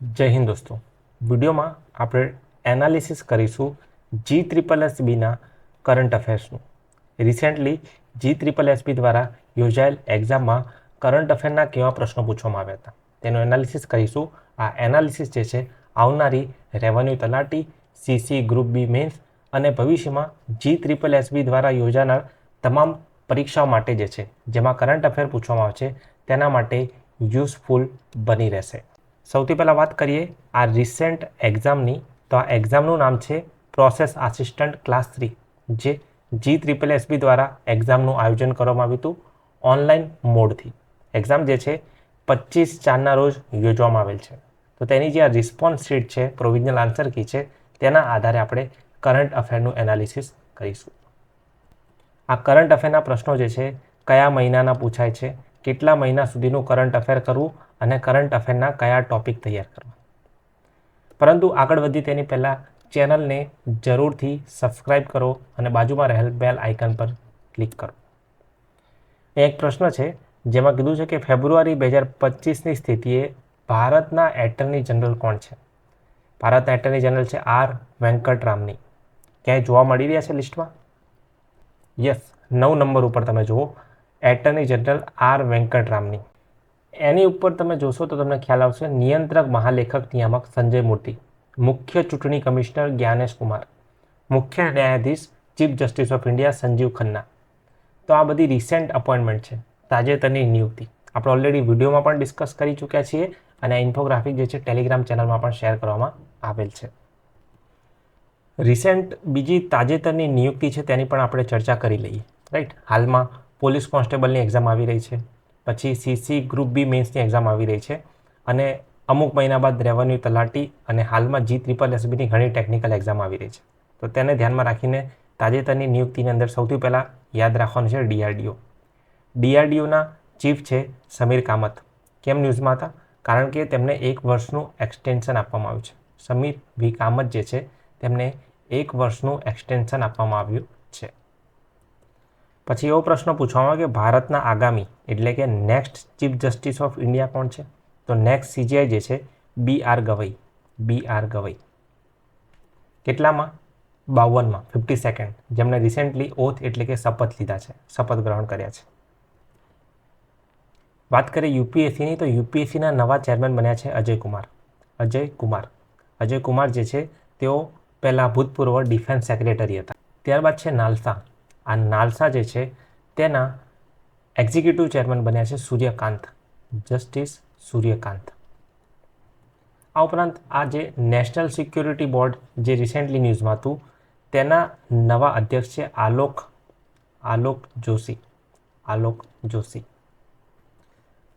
જય હિન્દ દોસ્તો. વિડીયોમાં આપણે એનાલિસિસ કરીશું જી ત્રિપલ એસ બીના current અફેર્સનું recently G triple S B દ્વારા યોજાયેલ એક્ઝામમાં કરંટ અફેરના કેવા પ્રશ્નો પૂછવામાં આવ્યા હતા? તેનું એનાલિસિસ કરીશું. આ એનાલિસિસ જે છે, આવનારી રેવન્યુ તલાટી સીસી ગ્રુપ બી મેન્સ અને ભવિષ્યમાં જી ત્રિપલ એસબી દ્વારા યોજાનાર તમામ પરીક્ષાઓ માટે જે છે, જેમાં કરંટ અફેર પૂછવામાં આવે છે, તેના માટે યુઝફુલ બની રહેશે. સૌથી પહેલાં વાત કરીએ આ રિસેન્ટ એક્ઝામની તો આ એક્ઝામનું નામ છે પ્રોસેસ આસિસ્ટન્ટ ક્લાસ થ્રી જે જી ત્રિપલ એસબી દ્વારા એક્ઝામનું આયોજન કરવામાં આવ્યું હતું ઓનલાઈન મોડથી એક્ઝામ જે છે પચીસ ચારના રોજ યોજવામાં આવેલ છે. તો તેની જે આ રિસ્પોન્સ શીટ છે પ્રોવિઝનલ આન્સર કી છે, તેના આધારે આપણે કરંટ અફેરનું એનાલિસિસ કરીશું. આ કરંટ અફેરના પ્રશ્નો જે છે, કયા મહિનાના પૂછાય છે કેટલા મહિના સુધીનું કરંટ અફેર કરવું અને કરંટ અફેરના કયા ટોપિક તૈયાર કરવા. પરંતુ આગળ વધી તેની પહેલાં ચેનલને જરૂરથી સબસ્ક્રાઇબ કરો અને બાજુમાં રહેલ બેલ આઇકન પર ક્લિક કરો. એક પ્રશ્ન છે, જેમાં કીધું છે કે ફેબ્રુઆરી બે હજાર પચીસની સ્થિતિએ ભારતના એટર્ની જનરલ કોણ છે? ભારતના એટર્ની જનરલ છે આર વેંકટરામની. ક્યાંય જોવા મળી રહ્યા છે લિસ્ટમાં યસ નવ નંબર ઉપર તમે જુઓ. Attorney general R Venkataramani. એની ઉપર તમે જોશો તો તમને ખ્યાલ આવશે, નિયંત્રક મહાલેખક નિયામક સંજય મૂર્તિ, મુખ્ય ચૂંટણી કમિશનર જ્ઞાનેશ કુમાર, મુખ્ય ન્યાયાધીશ chief justice of India Sanjiv Khanna. તો આ બધી રિસેન્ટ અપોઇન્ટમેન્ટ છે, તાજેતરની નિયુક્તિ. આપણે ઓલરેડી વિડીયોમાં પણ ડિસ્કસ કરી ચૂક્યા છીએ અને આ ઇન્ફોગ્રાફિક જે છે ટેલિગ્રામ ચેનલમાં પણ શેર કરવામાં આવેલ છે. રિસેન્ટ બીજી તાજેતરની નિયુક્તિ છે, તેની પણ આપણે ચર્ચા કરી લઈએ. રાઈટ હાલમાં પોલીસ કોન્સ્ટેબલની એક્ઝામ આવી રહી છે. પછી સીસી ગ્રુપ બી મેન્સની એક્ઝામ આવી રહી છે. અને અમુક મહિના બાદ રેવન્યુ તલાટી અને હાલમાં જી ત્રિપલ એસબીની ઘણી ટેકનિકલ એક્ઝામ આવી રહી છે. તો તેને ધ્યાનમાં રાખીને તાજેતરની નિયુક્તિની અંદર સૌથી પહેલાં યાદ રાખવાનું છે ડીઆરડીઓ. ડીઆરડીઓના ચીફ છે સમીર કામત. કેમ ન્યૂઝમાં હતા? કારણ કે તેમને એક વર્ષનું એક્સટેન્શન આપવામાં આવ્યું છે. સમીર વી કામત જે છે, તેમને એક વર્ષનું એક્સટેન્શન આપવામાં આવ્યું પછી એવો પ્રશ્ન પૂછવામાં કે ભારતના આગામી, એટલે કે next chief justice of India કોણ છે? તો નેક્સ્ટ સીજીઆઈ જે છે B R Gavai B R Gavai કેટલામાં? બાવનમાં ફિફ્ટી સેકન્ડ જેમણે રિસેન્ટલી ઓથ એટલે કે શપથ લીધા છે. શપથ ગ્રહણ કર્યા છે. વાત કરીએ યુપીએસસીની તો યુપીએસસીના નવા ચેરમેન બન્યા છે અજય કુમાર. અજય કુમાર. અજય કુમાર જે છે, તેઓ પહેલાં ભૂતપૂર્વ ડિફેન્સ સેક્રેટરી હતા. ત્યારબાદ છે નાલસા. આ નાલસા જે છે, તેના એક્ઝિક્યુટિવ ચેરમેન બન્યા છે સૂર્યકાંત જસ્ટિસ સૂર્યકાંત. આ ઉપરાંત આ જે નેશનલ સિક્યોરિટી બોર્ડ જે રિસેન્ટલી ન્યૂઝમાં હતું, તેના નવા અધ્યક્ષ છે આલોક આલોક જોશી આલોક જોશી.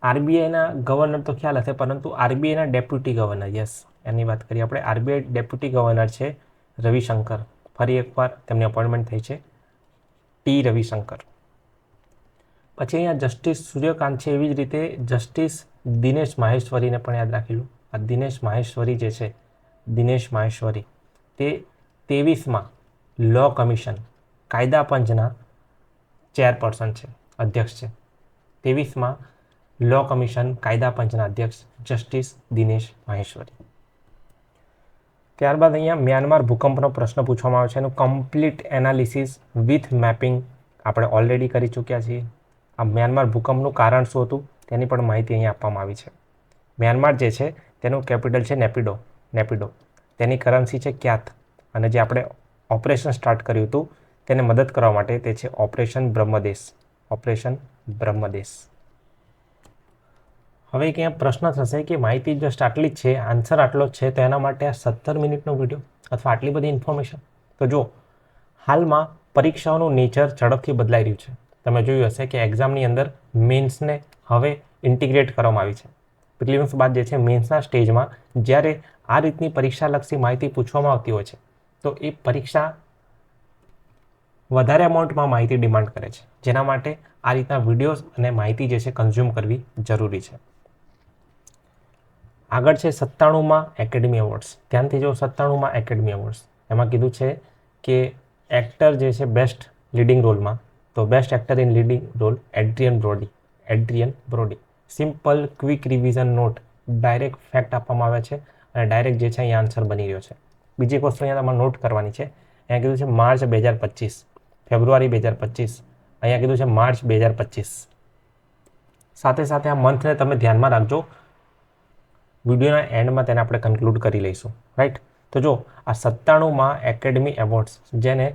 આરબીઆઈના ગવર્નર તો ખ્યાલ હશે, પરંતુ આરબીઆઈના ડેપ્યુટી ગવર્નર યસ એની વાત કરીએ આપણે, આરબીઆઈ ડેપ્યુટી ગવર્નર છે રવિશંકર. ફરી એકવાર તેમની અપોઇન્ટમેન્ટ થઈ છે. ટી રવિશંકર. પછી અહીંયા જસ્ટિસ સૂર્યકાંત છે એવી જ રીતે જસ્ટિસ દિનેશ માહેશ્વરીને પણ યાદ રાખી લો આ દિનેશ માહેશ્વરી જે છે, દિનેશ માહેશ્વરી, તે ત્રેવીસમાં લો કમિશન કાયદા પંચના ચેરપર્સન છે, અધ્યક્ષ છે. ત્રેવીસમાં લો કમિશન કાયદા પંચના અધ્યક્ષ જસ્ટિસ દિનેશ માહેશ્વરી. ત્યારબાદ અહીંયા મ્યાનમાર ભૂકંપનો પ્રશ્ન પૂછવામાં આવે છે. એનું કમ્પ્લીટ એનાલિસિસ વિથ મેપિંગ આપણે ઓલરેડી કરી ચૂક્યા છીએ. આ મ્યાનમાર ભૂકંપનું કારણ શું હતું? તેની પણ માહિતી અહીંયા આપવામાં આવી છે. મ્યાનમાર જે છે, તેનું કેપિટલ છે નેપિડો નેપિડો તેની કરન્સી છે ક્યાત અને જે આપણે ઓપરેશન સ્ટાર્ટ કર્યું હતું, તેને મદદ કરવા માટે તે છે ઓપરેશન બ્રહ્મદેશ ઓપરેશન બ્રહ્મદેશ હવે ક્યાં પ્રશ્ન થશે કે માહિતી જસ્ટ આટલી જ છે આન્સર આટલો જ છે, તો એના માટે આ સત્તર મિનિટનો વીડિયો અથવા આટલી બધી ઇન્ફોર્મેશન તો જો હાલમાં પરીક્ષાઓનું નેચર ઝડપથી બદલાઈ રહ્યું છે. તમે જોયું હશે કે એક્ઝામની અંદર મેન્સને હવે ઇન્ટિગ્રેટ કરવામાં આવી છે. પ્રિલિમ્સ બાદ જે છે મેન્સના સ્ટેજમાં જ્યારે આ રીતની પરીક્ષાલક્ષી માહિતી પૂછવામાં આવતી હોય છે, તો એ પરીક્ષા વધારે અમાઉન્ટમાં માહિતી ડિમાન્ડ કરે છે. જેના માટે આ રીતના વિડીયોઝ અને માહિતી જે છે કન્ઝ્યુમ કરવી જરૂરી છે. આગળ છે સત્તાણુંમાં એકેડમી એવોર્ડ્સ ધ્યાનથી જો સત્તાણુંમાં એકેડમી એવોર્ડ્સ એમાં કીધું છે કે એક્ટર જે છે બેસ્ટ લીડિંગ રોલમાં તો best actor in leading role Adrien Brody Adrien Brody simple quick revision note direct fact આપવામાં આવે છે અને ડાયરેક્ટ જે છે અહીંયા આન્સર બની રહ્યો છે. બીજી વસ્તુ અહીંયા તમારે નોટ કરવાની છે. અહીંયા કીધું છે માર્ચ બે હજાર પચીસ. ફેબ્રુઆરી બે હજાર પચીસ. અહીંયા કીધું છે માર્ચ બે હજાર પચીસ. સાથે સાથે આ મંથને તમે ધ્યાનમાં રાખજો. વિડીયોના એન્ડમાં તેને આપણે કન્ક્લુડ કરી લઈશું રાઈટ તો જો આ સત્તાણુંમાં એકેડમી એવોર્ડ્સ જેને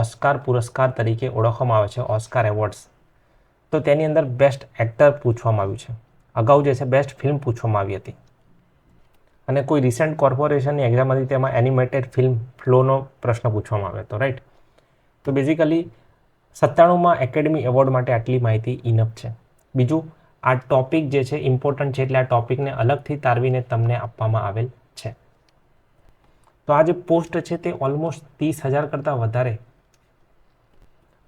ઓસ્કાર પુરસ્કાર તરીકે ઓળખવામાં આવે છે ઓસ્કાર એવોર્ડ્સ તો તેની અંદર બેસ્ટ એક્ટર પૂછવામાં આવ્યું છે. અગાઉ જે છે બેસ્ટ ફિલ્મ પૂછવામાં આવી હતી. અને કોઈ રિસેન્ટ કોર્પોરેશનની એક્ઝામ હતી, તેમાં એનિમેટેડ ફિલ્મ ફ્લોનો પ્રશ્ન પૂછવામાં આવ્યો હતો રાઈટ તો બેઝિકલી સત્તાણુંમાં એકેડમી એવોર્ડ માટે આટલી માહિતી ઇનફ છે. બીજું આ ટોપિક જે છે ઇમ્પોર્ટન્ટ છે એટલે આ ટોપિકને અલગથી તારવીને તમને આપવામાં આવેલ છે. તો આ જે પોસ્ટ છે તે ઓલમોસ્ટ ત્રીસ હજાર કરતાં વધારે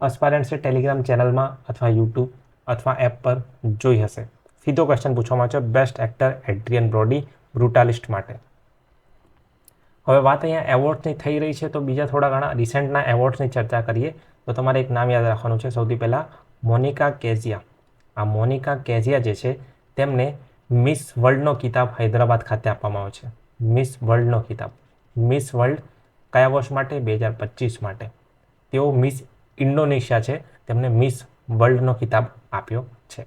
અસ્પાયરન્ટ્સે ટેલિગ્રામ ચેનલમાં અથવા યુટ્યુબ અથવા એપ પર જોઈ હશે. સીધો ક્વેશ્ચન પૂછવામાં છે બેસ્ટ એક્ટર એડ્રિયન બ્રોડી બ્રુટાલિસ્ટ માટે. હવે વાત અહીંયા એવોર્ડ્સની થઈ રહી છે, તો બીજા થોડા ઘણા રિસેન્ટના એવોર્ડ્સની ચર્ચા કરીએ. તો તમારે એક નામ યાદ રાખવાનું છે. સૌથી પહેલાં મોનિકા કેઝિયા. આ મોનિકા કેઝિયા જે છે, તેમને મિસ વર્લ્ડનો કિતાબ હૈદરાબાદ ખાતે આપવામાં આવે છે. મિસ વર્લ્ડનો કિતાબ મિસ વર્લ્ડ કયા વર્ષ માટે? બે હજાર પચીસ માટે. તેઓ મિસ ઇન્ડોનેશિયા છે. તેમને મિસ વર્લ્ડનો કિતાબ આપ્યો છે.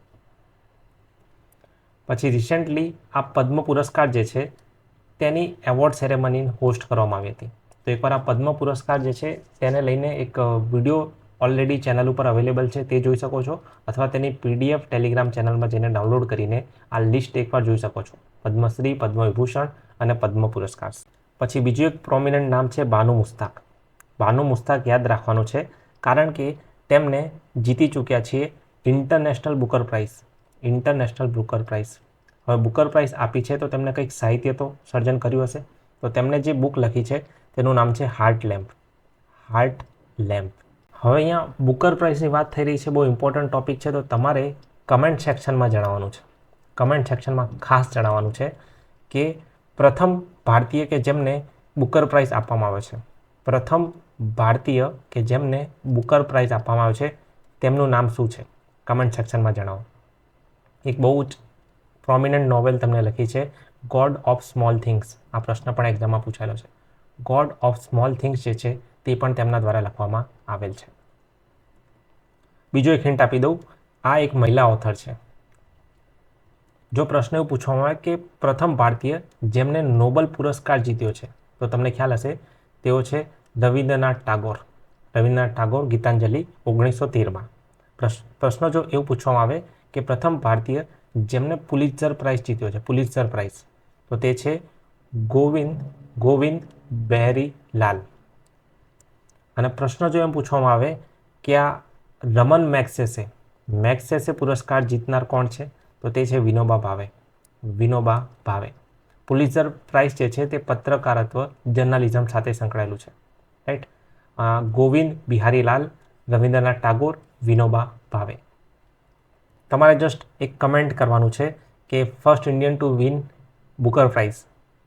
પછી રિસેન્ટલી આ પદ્મ પુરસ્કાર જે છે, તેની એવોર્ડ સેરેમની હોસ્ટ કરવામાં આવી હતી. તો એકવાર આ પદ્મ પુરસ્કાર જે છે, તેને લઈને એક વીડિયો ઓલરેડી ચેનલ ઉપર અવેલેબલ છે, તે જોઈ શકો છો. અથવા તેની પીડીએફ ટેલિગ્રામ ચેનલમાં જઈને ડાઉનલોડ કરીને આ લિસ્ટ એકવાર જોઈ શકો છો. પદ્મશ્રી, પદ્મવિભૂષણ અને પદ્મ પુરસ્કાર. પછી બીજું એક પ્રોમિનન્ટ નામ છે બાનુ મુસ્તાક. બાનુ મુસ્તાક યાદ રાખવાનું છે, કારણ કે તેમને જીતી ચૂક્યા છીએ International Booker Prize International Booker Prize હવે બુકર પ્રાઇઝ આપી છે તો તેમને કંઈક સાહિત્ય તો સર્જન કર્યું હશે. તો તેમણે જે બુક લખી છે તેનું નામ છે હાર્ટ લેમ્પ હાર્ટ લેમ્પ હવે અહીંયા બુકર પ્રાઇઝની વાત થઈ રહી છે, બહુ ઇમ્પોર્ટન્ટ ટોપિક છે, તો તમારે કમેન્ટ સેક્શનમાં જણાવવાનું છે. કમેન્ટ સેક્શનમાં ખાસ જણાવવાનું છે કે પ્રથમ ભારતીય કે જેમને બુકર પ્રાઇઝ આપવામાં આવે છે. પ્રથમ ભારતીય કે જેમને બુકર પ્રાઇઝ આપવામાં આવે છે, તેમનું નામ શું છે? કમેન્ટ સેક્શનમાં જણાવો. એક બહુ જ પ્રોમિનન્ટ નોવેલ તમને લખી છે ગોડ ઓફ સ્મોલ થિંગ્સ આ પ્રશ્ન પણ એક્ઝામમાં પૂછાયેલો છે. ગોડ ઓફ સ્મોલ થિંગ્સ જે છે તે પણ તેમના દ્વારા લખવામાં આવેલ છે. બીજો એક હિન્ટ આપી દઉં. આ એક મહિલા ઓથર છે. જો પ્રશ્ન એવું પૂછવામાં આવે કે પ્રથમ ભારતીય જેમને નોબલ પુરસ્કાર જીત્યો છે, તો તમને ખ્યાલ હશે, તેઓ છે રવિન્દ્રનાથ ટાગોર. રવિન્દ્રનાથ ટાગોર ગીતાંજલિ ઓગણીસો તેરમાં. પ્રશ્ન જો એવું પૂછવામાં આવે કે પ્રથમ ભારતીય જેમને પુલિત્ઝર પ્રાઇઝ જીત્યો છે, પુલિત્ઝર પ્રાઇઝ, તો તે છે ગોવિંદ ગોવિંદ બેરી લાલ અને પ્રશ્ન જો એમ પૂછવામાં આવે કે આ રમન મેક્સેસે મેક્સેસે પુરસ્કાર જીતનાર કોણ છે? તો તે છે વિનોબા ભાવે. વિનોબા ભાવે. પુલિઝર પ્રાઇઝ જે છે તે પત્રકારત્વ, જર્નાલિઝમ સાથે સંકળાયેલું છે. રાઈટ ગોવિંદ બિહારીલાલ, રવિન્દ્રનાથ ટાગોર, વિનોબા ભાવે. તમારે જસ્ટ એક કમેન્ટ કરવાનું છે કે first Indian to win Booker prize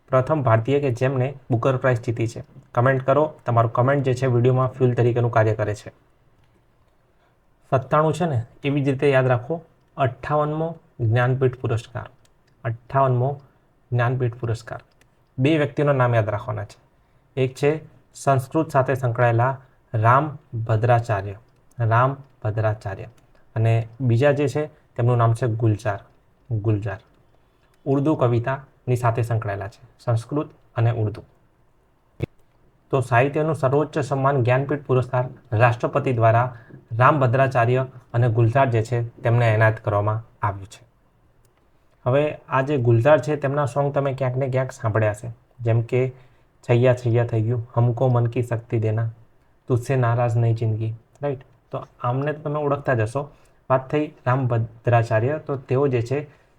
પ્રથમ ભારતીય કે જેમણે બુકર પ્રાઇઝ જીતી છે? કમેન્ટ કરો. તમારું કમેન્ટ જે છે વિડીયોમાં ફ્યુલ તરીકેનું કાર્ય કરે છે. સત્તાણું છે ને, એવી જ રીતે યાદ રાખો. અઠ્ઠાવનમો જ્ઞાનપીઠ પુરસ્કાર. અઠ્ઠાવનમો જ્ઞાનપીઠ પુરસ્કાર. બે વ્યક્તિઓના નામ યાદ રાખવાના છે. એક છે સંસ્કૃત સાથે સંકળાયેલા રામ ભદ્રાચાર્ય. રામ ભદ્રાચાર્ય. અને બીજા જે છે, તેમનું નામ છે ગુલજાર. ગુલજાર. ઉર્દુ કવિતાની સાથે સંકળાયેલા છે. સંસ્કૃત અને ઉર્દુ. તો સાહિત્યનું સર્વોચ્ચ સન્માન જ્ઞાનપીઠ પુરસ્કાર રાષ્ટ્રપતિ દ્વારા રામ ભદ્રાચાર્ય અને ગુલઝાર જે છે તેમને એનાયત કરવામાં આવ્યું છે. હવે આ જે ગુલઝાર છે તેમના સોંગ તમે ક્યાંક ને ક્યાંક સાંભળ્યા છે જેમ કે છૈયા છૈયા થઈ ગયું, હમકો મન કી શક્તિ દેના તુસે નારાજ નહીં જિંદગી રાઈટ તો આમને તમે ઓળખતા જશો વાત થઈ રામ ભદ્રાચાર્ય, તો તેઓ જે છે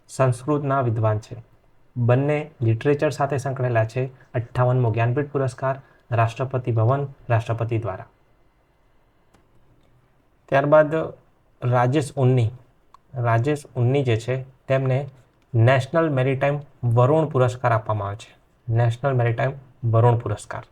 સંસ્કૃતના વિદ્વાન છે. બંને લિટરેચર સાથે સંકળાયેલા છે. અઠ્ઠાવનમો જ્ઞાનપીઠ પુરસ્કાર રાષ્ટ્રપતિ ભવન, રાષ્ટ્રપતિ દ્વારા. ત્યારબાદ રાજેશ ઉન્ની. રાજેશ ઉન્ની જે છે, તેમને નેશનલ મેરીટાઈમ વરુણ પુરસ્કાર આપવામાં આવે છે. નેશનલ મેરીટાઈમ વરુણ પુરસ્કાર.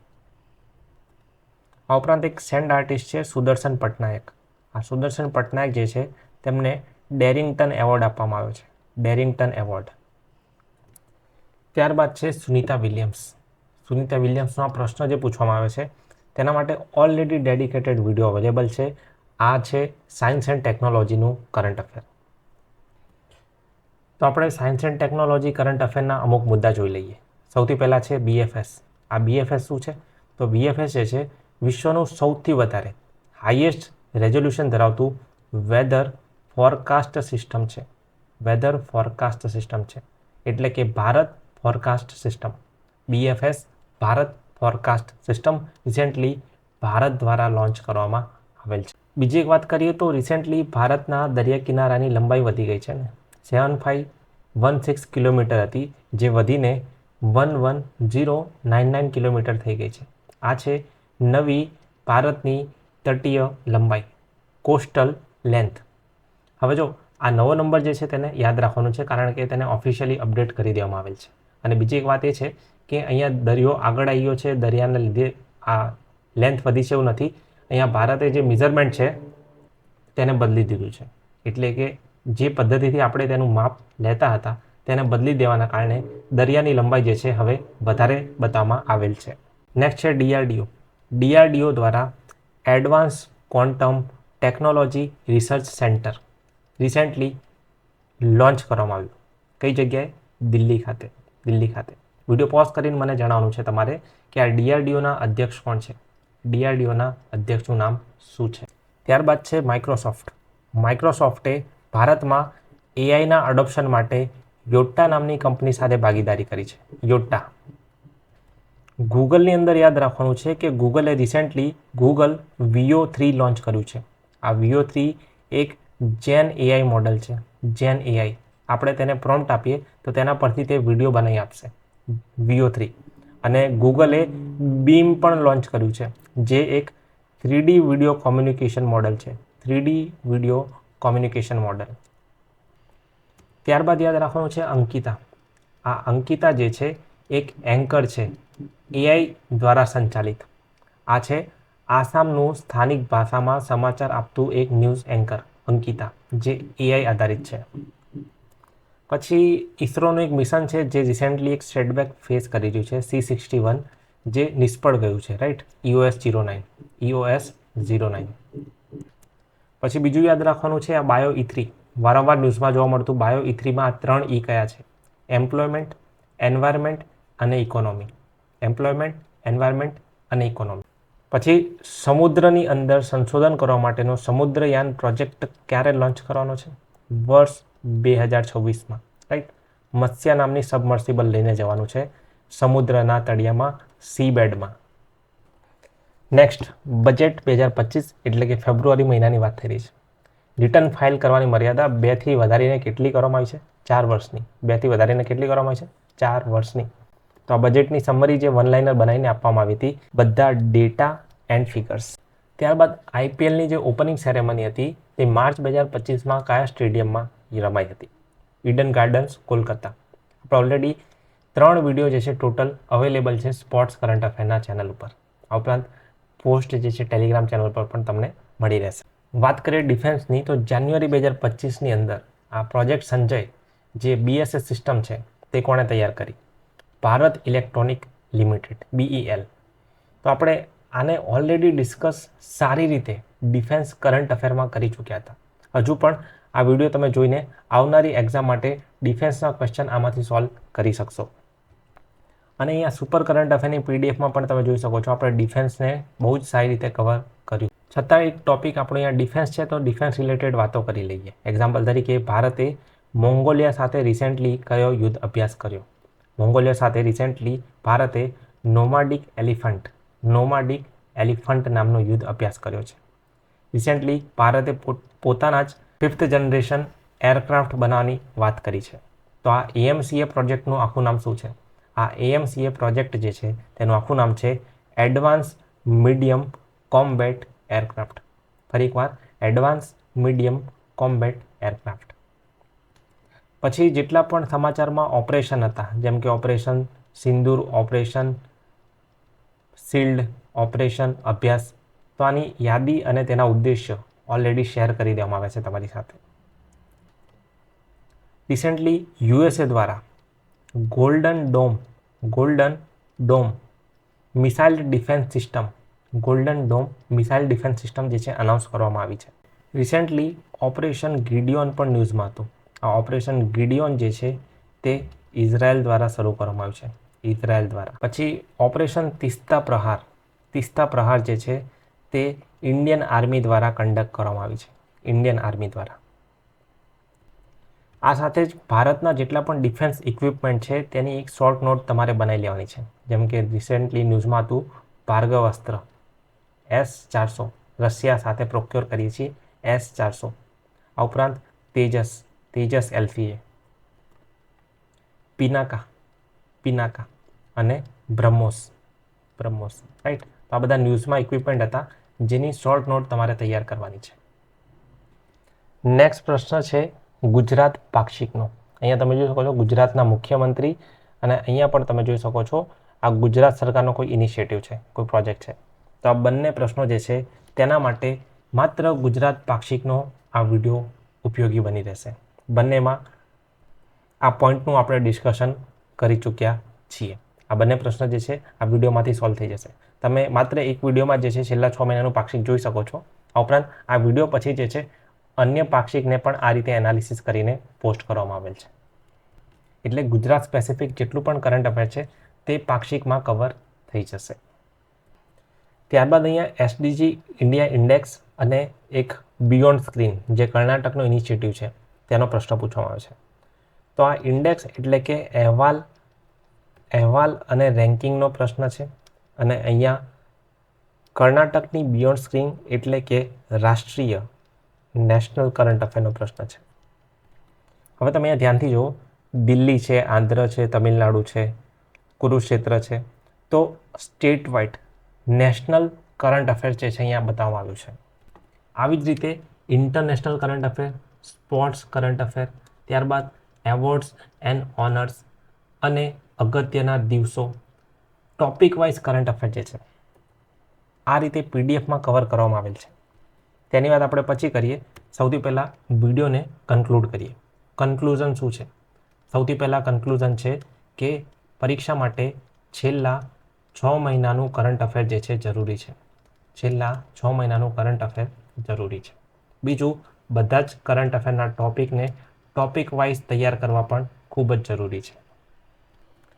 આ ઉપરાંત એક સેન્ડ આર્ટિસ્ટ છે, સુદર્શન પટનાયક. આ સુદર્શન પટનાયક જે છે, તેમને ડેરિંગ્ટન એવોર્ડ આપવામાં આવ્યો છે. Derrington award. ત્યારબાદ છે સુનિતા વિલિયમ્સ. સુનિતા વિલિયમ્સનો પ્રશ્ન જે પૂછવામાં આવે છે, તેના માટે ઓલરેડી ડેડિકેટેડ વીડિયો અવેલેબલ છે. આ છે સાયન્સ એન્ડ ટેકનોલોજીનું કરંટ અફેર તો આપણે સાયન્સ એન્ડ ટેકનોલોજી કરંટ અફેરના અમુક મુદ્દા જોઈ લઈએ. સૌથી પહેલાં છે બીએફએસ આ બીએફએસ શું છે? તો બીએફએસ જે છે, વિશ્વનું સૌથી વધારે હાઈએસ્ટ રેઝોલ્યુશન ધરાવતું વેધર ફોરકાસ્ટ સિસ્ટમ છે. વેધર ફોરકાસ્ટ સિસ્ટમ છે. એટલે કે Bharat forecast system BFS Bharat forecast system recently Bharat દ્વારા લોન્ચ કરવામાં આવેલ છે. બીજી એક વાત કરીએ તો રિસેન્ટલી ભારતના દરિયા કિનારાની લંબાઈ વધી ગઈ છે ને. Seven five one six kilometre હતી, જે વધીને one one zero nine nine kilometre થઈ ગઈ છે. આ છે નવી ભારતની તટીય લંબાઈ કોસ્ટલ લેન્થ હવે જો આ નવો નંબર જે છે તેને યાદ રાખવાનું છે, કારણ કે તેને ઓફિશિયલી અપડેટ કરી દેવામાં આવેલ છે. અને બીજી એક વાત એ છે કે અહીંયા દરિયો આગળ આવ્યો છે, દરિયાને લીધે આ લેન્થ વધી છે એવું નથી. અહીંયા ભારતે જે મેઝરમેન્ટ છે તેને બદલી દીધું છે. એટલે કે જે પદ્ધતિથી આપણે તેનું માપ લેતા હતા તેને બદલી દેવાના કારણે દરિયાની લંબાઈ જે છે હવે વધારે બતાવવામાં આવેલ છે. નેક્સ્ટ છે ડીઆરડીઓ ડીઆરડીઓ દ્વારા advance quantum technology research centre recently launch કરવામાં આવ્યું. કઈ જગ્યાએ? દિલ્હી ખાતે. દિલ્હી ખાતે. વીડિયો પોઝ કરીને મને જણાવવાનું છે તમારે કે આ ડીઆરડીઓના અધ્યક્ષ કોણ છે? ડીઆરડીઓના અધ્યક્ષનું નામ શું છે? ત્યારબાદ છે માઇક્રોસોફ્ટ. માઇક્રોસોફ્ટે ભારતમાં એઆઈના અડોપ્શન માટે યોટ્ટા નામની કંપની સાથે ભાગીદારી કરી છે. યોટ્ટા ગૂગલની અંદર યાદ રાખવાનું છે કે ગૂગલે recently Google Veo three launch કર્યું છે. આ વીઓ થ્રી એક જેન એઆઈ મોડલ છે. જેન એઆઈ આપણે તેને પ્રોમ્પ્ટ આપીએ, તો તેના પરથી તે વીડિયો બનાવી આપશે. વીઓ થ્રી અને ગૂગલે બીમ પણ લોન્ચ કર્યું છે, જે એક three D video communication model છે. Three D video communication model ત્યારબાદ યાદ રાખવાનું છે અંકિતા. આ અંકિતા જે છે, એક એન્કર છે એઆઈ દ્વારા સંચાલિત. આ છે આસામનું સ્થાનિક ભાષામાં સમાચાર આપતું એક ન્યૂઝ એન્કર અંકિતા, જે એઆઈ આધારિત છે. પછી ઇસરોનું એક મિશન છે જે રિસેન્ટલી એક સેટબેક ફેસ કરી રહ્યું છે સી સિક્સટી વન જે નિષ્ફળ ગયું છે right EOS zero nine EOS zero nine પછી બીજું યાદ રાખવાનું છે આ બાયો ઇથ્રી વારંવાર ન્યૂઝમાં જોવા મળતું બાયો ઇથ્રીમાં આ ત્રણ ઈ કયા છે? એમ્પ્લોયમેન્ટ એન્વાયરમેન્ટ અને ઇકોનોમી એમ્પ્લોયમેન્ટ એન્વાયરમેન્ટ અને ઇકોનોમી પછી સમુદ્રની અંદર સંશોધન કરવા માટેનો સમુદ્રયાન પ્રોજેક્ટ ક્યારે લોન્ચ કરવાનો છે? વર્ષ બે હજાર છવ્વીસમાં રાઈટ મત્સ્ય નામની સબમર્સિબલ લઈને જવાનું છે સમુદ્રના તળિયામાં સી બેડમાં નેક્સ્ટ બજેટ બે હજાર પચીસ એટલે કે ફેબ્રુઆરી મહિનાની વાત થઈ રહી છે. રિટર્ન ફાઇલ કરવાની મર્યાદા બેથી વધારીને કેટલી કરવામાં આવી છે? ચાર વર્ષની. બેથી વધારીને કેટલી કરવામાં આવી છે? ચાર વર્ષની. તો આ બજેટની સમરી જે વન લાઇનર બનાવીને આપવામાં આવી હતી, બધા ડેટા એન્ડ ફિગર્સ ત્યારબાદ આઈપીએલની જે ઓપનિંગ સેરેમની હતી, તે માર્ચ બે હજાર પચીસમાં કયા સ્ટેડિયમમાં રમાઈ હતી. Eden Gardens Kolkata. આપણે ઓલરેડી ત્રણ વીડિયો જે છે ટોટલ અવેલેબલ છે સ્પોર્ટ્સ કરંટ અફેરના ચેનલ ઉપર. આ ઉપરાંત પોસ્ટ જે છે ટેલિગ્રામ ચેનલ પર પણ તમને મળી રહેશે. વાત કરીએ ડિફેન્સની તો જાન્યુઆરી બે હજાર પચીસની અંદર આ પ્રોજેક્ટ સંજય જે બીએસએસ સિસ્ટમ છે તે કોણે તૈયાર કરી? ભારત ઇલેક્ટ્રોનિક લિમિટેડ બીઈએલ તો આપણે આને ઓલરેડી ડિસ્કસ સારી રીતે ડિફેન્સ કરંટ અફેરમાં કરી ચૂક્યા હતા. હજુ પણ આ વીડિયો તમે જોઈને આવનારી એક્ઝામ માટે ડિફેન્સના ક્વેશ્ચન આમાંથી સોલ્વ કરી શકશો. અને અહીંયા સુપર કરંટ અફેરની પીડીએફમાં પણ તમે જોઈ શકો છો, આપણે ડિફેન્સને બહુ જ સારી રીતે કવર કર્યું. છતાં એક ટોપિક આપણો અહીંયા ડિફેન્સ છે, તો ડિફેન્સ રિલેટેડ વાતો કરી લઈએ. એક્ઝામ્પલ તરીકે, ભારતે મોંગોલિયા સાથે રિસેન્ટલી કયો યુદ્ધ અભ્યાસ કર્યો? મોંગોલિયા સાથે રિસેન્ટલી ભારતે નોમાડિક એલિફન્ટ નોમાડિક એલિફન્ટ નામનો યુદ્ધ અભ્યાસ કર્યો છે. રિસેન્ટલી ભારતે પોતાના જ ફિફ્થ જનરેશન એરક્રાફ્ટ બનાવવાની વાત કરી છે. તો આ એએમસીએ પ્રોજેક્ટનું આખું નામ શું છે? આ એએમસીએ પ્રોજેક્ટ જે છે, તેનું આખું નામ છે એડવાન્સ મીડિયમ કોમ્બેટ એરક્રાફ્ટ. ફરી એકવાર, એડવાન્સ મીડિયમ કોમ્બેટ એરક્રાફ્ટ. પછી જેટલા પણ સમાચારમાં ઓપરેશન હતા, જેમ કે ઓપરેશન સિંદૂર, ઓપરેશન શિલ્ડ, ઓપરેશન અભ્યાસ, તો આની યાદી અને તેના ઉદ્દેશ્ય ઓલરેડી શેર કરી દેવામાં આવે છે તમારી સાથે. રિસેન્ટલી યુએસએ દ્વારા golden dome golden dome missile defence system golden dome missile defence system જે છે અનાઉન્સ કરવામાં આવી છે. રિસેન્ટલી ઓપરેશન ગ્રીડિયોન પણ ન્યૂઝમાં હતું. આ ઓપરેશન ગ્રીડિયોન જે છે, તે ઇઝરાયલ દ્વારા શરૂ કરવામાં આવ્યું છે. ઇઝરાયલ દ્વારા. પછી ઓપરેશન તિસ્તા પ્રહાર તિસ્તા પ્રહાર જે છે તે ઇન્ડિયન આર્મી દ્વારા કન્ડક્ટ કરવામાં આવી છે. ઇન્ડિયન આર્મી દ્વારા. આ સાથે જ ભારતના જેટલા પણ ડિફેન્સ ઇક્વિપમેન્ટ છે, તેની એક શોર્ટ નોટ તમારે બનાવી લેવાની છે. જેમ કે રિસેન્ટલી ન્યૂઝમાં હતું ભાર્ગવ અસ્ત્ર. એસ ચારસો. રશિયા સાથે પ્રોક્યોર કરીએ છીએ એસ ચારસો. આ ઉપરાંત તેજસ તેજસ એલ્ફીએ પિનાકા પિનાકા અને બ્રહ્મોસ બ્રહ્મોસ રાઈટ તો આ બધા ન્યૂઝમાં ઇક્વિપમેન્ટ હતા. જેની શોર્ટ નોટ તમારે તૈયાર કરવાની છે. નેક્સ્ટ પ્રશ્ન છે ગુજરાત પાક્ષિકનો. અહીંયા તમે જોઈ શકો છો ગુજરાતના મુખ્યમંત્રી અને અહીંયા પણ તમે જોઈ શકો છો આ ગુજરાત સરકારનો કોઈ ઇનિશિયેટિવ છે, કોઈ પ્રોજેક્ટ છે. તો આ બંને પ્રશ્નો જે છે તેના માટે માત્ર ગુજરાત પાક્ષિકનો આ વીડિયો ઉપયોગી બની રહેશે. બંનેમાં આ પોઈન્ટનું આપણે ડિસ્કશન કરી ચૂક્યા છીએ. આ બંને પ્રશ્ન જે છે આ વિડીયોમાંથી સોલ્વ થઈ જશે. તમે માત્ર એક વિડીયોમાં જે છે છેલ્લા છ મહિનાનું પાક્ષિક જોઈ શકો છો. આ ઉપરાંત આ વીડિયો પછી જે છે અન્ય પાક્ષિકને પણ આ રીતે એનાલિસિસ કરીને પોસ્ટ કરવામાં આવેલ છે. એટલે ગુજરાત સ્પેસિફિક જેટલું પણ કરંટ અફેર છે, તે પાક્ષિકમાં કવર થઈ જશે. ત્યારબાદ અહીંયા એસડીજી ઇન્ડિયા ઇન્ડેક્સ અને એક બિયોન્ડ સ્ક્રીન જે કર્ણાટકનો ઇનિશિયેટિવ છે, તેનો પ્રશ્ન પૂછવામાં આવે છે. તો આ ઇન્ડેક્સ એટલે કે અહેવાલ અહેવાલ અને રેન્કિંગનો પ્રશ્ન છે. અને અહીંયા કર્ણાટકની બિયોન્ડ સ્ક્રીન એટલે કે રાષ્ટ્રીય નેશનલ કરંટ અફેરનો પ્રશ્ન છે. હવે તમે અહીંયા ધ્યાનથી જુઓ, દિલ્હી છે, આંધ્ર છે, તમિલનાડુ છે, કુરુક્ષેત્ર છે, તો state wide national current affair જે છે અહીંયા બતાવવામાં આવ્યું છે. આવી જ રીતે international current affair sports current affair ત્યારબાદ એવોર્ડ્સ એન્ડ ઓનર્સ અને અગત્યના દિવસો ટોપિક વાઇઝ કરંટ અફેર જે છે, આ રીતે પીડીએફમાં કવર કરવામાં આવેલ છે. તેની વાત આપણે પછી કરીએ. સૌથી પહેલાં વિડીયોને કન્ક્લુડ કરીએ. કન્ક્લુઝન શું છે? સૌથી પહેલાં કન્ક્લુઝન છે કે પરીક્ષા માટે છેલ્લા છ મહિનાનું કરંટ અફેર જે છે જરૂરી છે. છેલ્લા છ મહિનાનું કરંટ અફેર જરૂરી છે. બીજું, બધા જ કરંટ અફેરના ટોપિકને ટોપિક વાઇઝ તૈયાર કરવા પણ ખૂબ જ જરૂરી છે.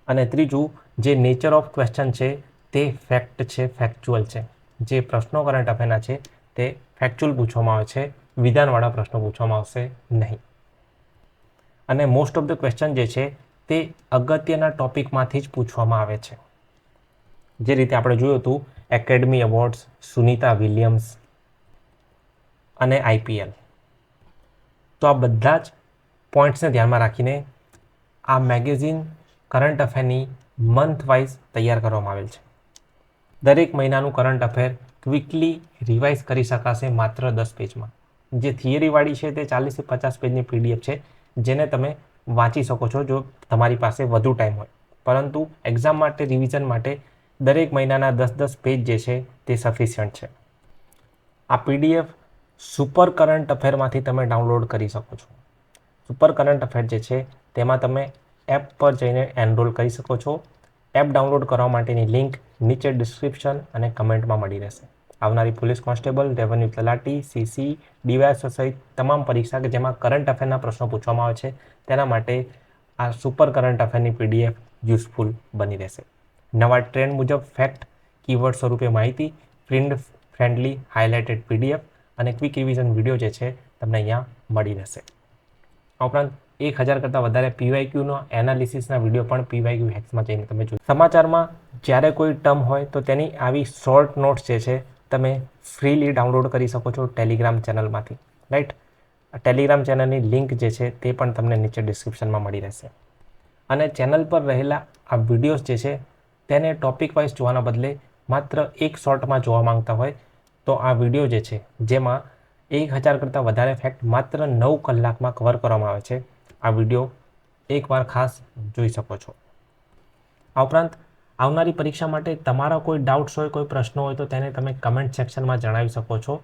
અને ત્રીજું, જે નેચર ઓફ ક્વેશ્ચન છે, તે ફેક્ટ છે ફેક્ચ્યુઅલ છે. જે પ્રશ્નો કરંટ અફેરના છે, તે ફેક્ચ્યુઅલ પૂછવામાં આવે છે, વિધાનવાળા પ્રશ્નો પૂછવામાં આવશે નહીં. અને મોસ્ટ ઓફ ધ ક્વેશ્ચન જે છે, તે અગત્યના ટોપિકમાંથી જ પૂછવામાં આવે છે. જે રીતે આપણે જોયું હતું એકેડમી એવોર્ડ્સ સુનિતા વિલિયમ્સ અને આઈપીએલ તો આ બધા જ પોઈન્ટ્સને ધ્યાનમાં રાખીને આ મેગેઝિન કરંટ અફેરની મંથ વાઇઝ તૈયાર કરવામાં આવેલ છે. દરેક મહિનાનું કરંટ અફેર ક્વિકલી રિવાઇઝ કરી શકાશે માત્ર દસ પેજમાં. જે થિયરીવાળી છે તે ચાલીસથી પચાસ પેજની પીડીએફ છે, જેને તમે વાંચી શકો છો જો તમારી પાસે વધુ ટાઈમ હોય. પરંતુ એક્ઝામ માટે રિવિઝન માટે દરેક મહિનાના દસ દસ પેજ જે છે તે સફિશિયન્ટ છે. આ પીડીએફ સુપર કરંટ અફેરમાંથી તમે ડાઉનલોડ કરી શકો છો. સુપર કરંટ અફેર જે છે તેમાં તમે એપ પર જઈને એનરોલ કરી શકો છો. એપ ડાઉનલોડ કરવા માટેની લિંક નીચે ડિસ્ક્રિપ્શન અને કમેન્ટમાં મળી રહેશે. આવનારી પોલીસ કોન્સ્ટેબલ, રેવન્યુ તલાટી, સીસી ડીવાયસો સહિત તમામ પરીક્ષા કે જેમાં કરંટ અફેરના પ્રશ્નો પૂછવામાં આવે છે, તેના માટે આ સુપર કરંટ અફેરની પીડીએફ યુઝફુલ બની રહેશે. નવા ટ્રેન્ડ મુજબ ફેક્ટ કીવર્ડ સ્વરૂપે માહિતી, પ્રિન્ટ ફ્રેન્ડલી હાઇલાઇટેડ પીડીએફ અને ક્વિક રિવિઝન વીડિયો જે છે, તમને અહીંયા મળી રહેશે. આ ઉપરાંત એક હજાર કરતાં વધારે પીવાયક્યુનો એનાલિસિસના વીડિયો પણ પીવાયક્યુ હેક્સમાં જઈને તમે જોઈ સમાચારમાં જ્યારે કોઈ ટર્મ હોય તો તેની આવી શોર્ટ નોટ્સ જે છે, તમે ફ્રીલી ડાઉનલોડ કરી શકો છો ટેલિગ્રામ ચેનલમાંથી. રાઈટ ટેલિગ્રામ ચેનલની લિંક જે છે તે પણ તમને નીચે ડિસ્ક્રિપ્શનમાં મળી રહેશે. અને ચેનલ પર રહેલા આ વિડીયોઝ જે છે, તેને ટોપિક વાઇઝ જોવાના બદલે માત્ર એક શોર્ટમાં જોવા માંગતા હોય તો આ વીડિયો જે છે, જેમાં એક હજાર કરતાં વધારે ફેક્ટ માત્ર નવ કલાકમાં કવર કરવામાં આવે છે. આ વીડિયો એકવાર ખાસ જોઈ શકો છો. આ ઉપરાંત, આવનારી પરીક્ષા માટે તમારા કોઈ ડાઉટ્સ હોય, કોઈ પ્રશ્નો હોય, તો તેને તમે કમેન્ટ સેક્શનમાં જણાવી શકો છો.